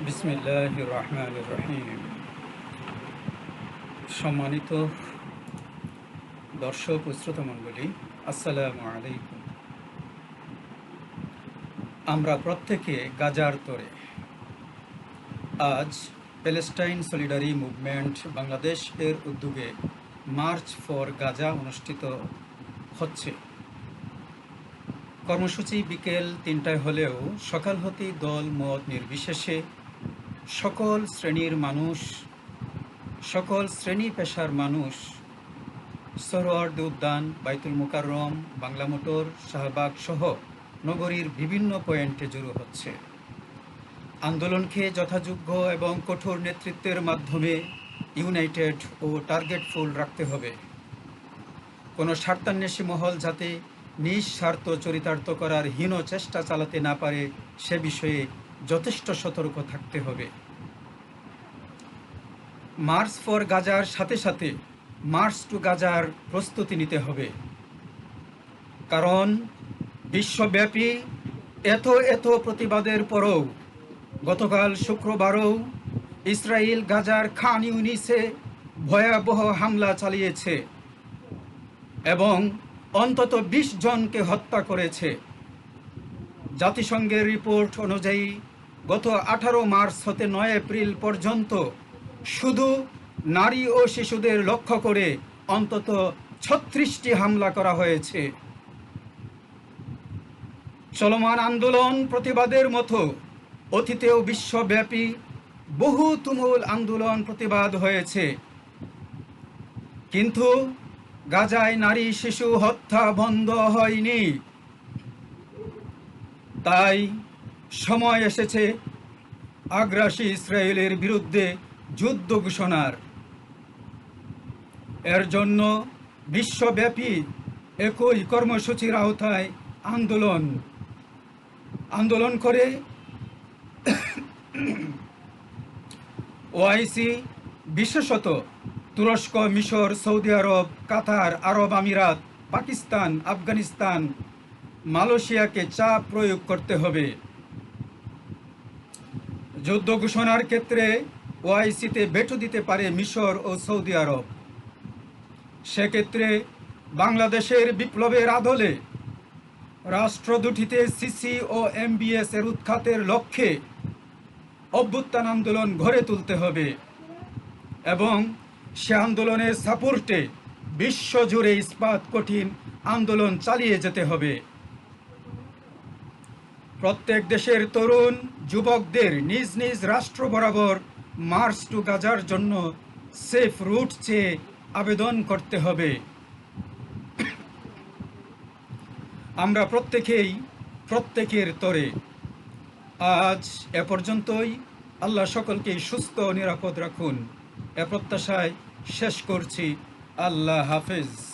বিসমিল্লাহ রহমান রহিম সম্মানিত দর্শক ও শ্রোতামণ্ডলী, আসসালামু আলাইকুম। আমরা প্রত্যেকে গাজার তরে। আজ প্যালেস্টাইন সলিডারি মুভমেন্ট বাংলাদেশ এর উদ্যোগে মার্চ ফর গাজা অনুষ্ঠিত হচ্ছে। কর্মসূচি বিকেল তিনটায় হলেও সকাল হতেই দল মত নির্বিশেষে সকল শ্রেণির মানুষ, সকল শ্রেণি পেশার মানুষ সরোয়ার্দ উদ্যান বাইতুল মুকাররম, বাংলা মোটর, শাহবাগ সহ নগরীর বিভিন্ন পয়েন্টে জড়ো হচ্ছে। আন্দোলনকে যথাযোগ্য এবং কঠোর নেতৃত্বের মাধ্যমে ইউনাইটেড ও টার্গেটফুল রাখতে হবে। কোনো স্বার্থান্বেষী মহল যাতে নিঃস্বার্থ চরিতার্থ করার হীন চেষ্টা চালাতে না পারে সে বিষয়ে যথেষ্ট সতর্ক থাকতে হবে। মার্চ ফর গাজার সাথে সাথে মার্চ টু গাজার প্রস্তুতি নিতে হবে। কারণ বিশ্বব্যাপী এত এত প্রতিবাদের পরও গতকাল শুক্রবারও ইসরায়েল গাজার খান ইউনিসে ভয়াবহ হামলা চালিয়েছে এবং অন্তত বিশ জনকে হত্যা করেছে। জাতিসংঘের রিপোর্ট অনুযায়ী, গত আঠারো মার্চ হতে নয় এপ্রিল পর্যন্ত শুধু নারী ও শিশুদের লক্ষ্য করে অন্তত ছত্রিশটি হামলা করা হয়েছে। চলমান আন্দোলন প্রতিবাদের মতো অতীতেও বিশ্বব্যাপী বহু তুমুল আন্দোলন প্রতিবাদ হয়েছে। কিন্তু গাজায় নারী শিশু হত্যা বন্ধ হয়নি। তাই সময় এসেছে আগ্রাসী ইসরায়েলের বিরুদ্ধে যুদ্ধ ঘোষণার। এর জন্য বিশ্বব্যাপী একই কর্মসূচির আওতায় আন্দোলন। আন্দোলন করে ওআইসি বিশেষত তুরস্ক, মিশর, সৌদি আরব, কাতার, আরব আমিরাত, পাকিস্তান, আফগানিস্তান মালয়েশিয়াকে চাপ প্রয়োগ করতে হবে। যুদ্ধ ঘোষণার ক্ষেত্রে ওআইসিতে বেটো দিতে পারে মিশর ও সৌদি আরব। সেক্ষেত্রে বাংলাদেশের বিপ্লবের আদলে রাষ্ট্র দুটিতে সিসি ও এমবিএস এর উৎখাতের লক্ষ্যে অভ্যুত্থান আন্দোলন গড়ে তুলতে হবে এবং সে আন্দোলনের সাপোর্টে বিশ্বজুড়ে ইস্পাত কঠিন আন্দোলন চালিয়ে যেতে হবে। প্রত্যেক দেশের তরুণ, যুবকদের নিজ নিজ রাষ্ট্র বরাবর মার্চ টু গাজার জন্য সেফ রুট চেয়ে আবেদন করতে হবে। আমরা প্রত্যেকেই প্রত্যেকের তরে। আজ এ পর্যন্তই। আল্লাহ সকলকেই সুস্থ নিরাপদ রাখুন। এ প্রত্যাশায় শেষ করছি। আল্লাহ হাফেজ।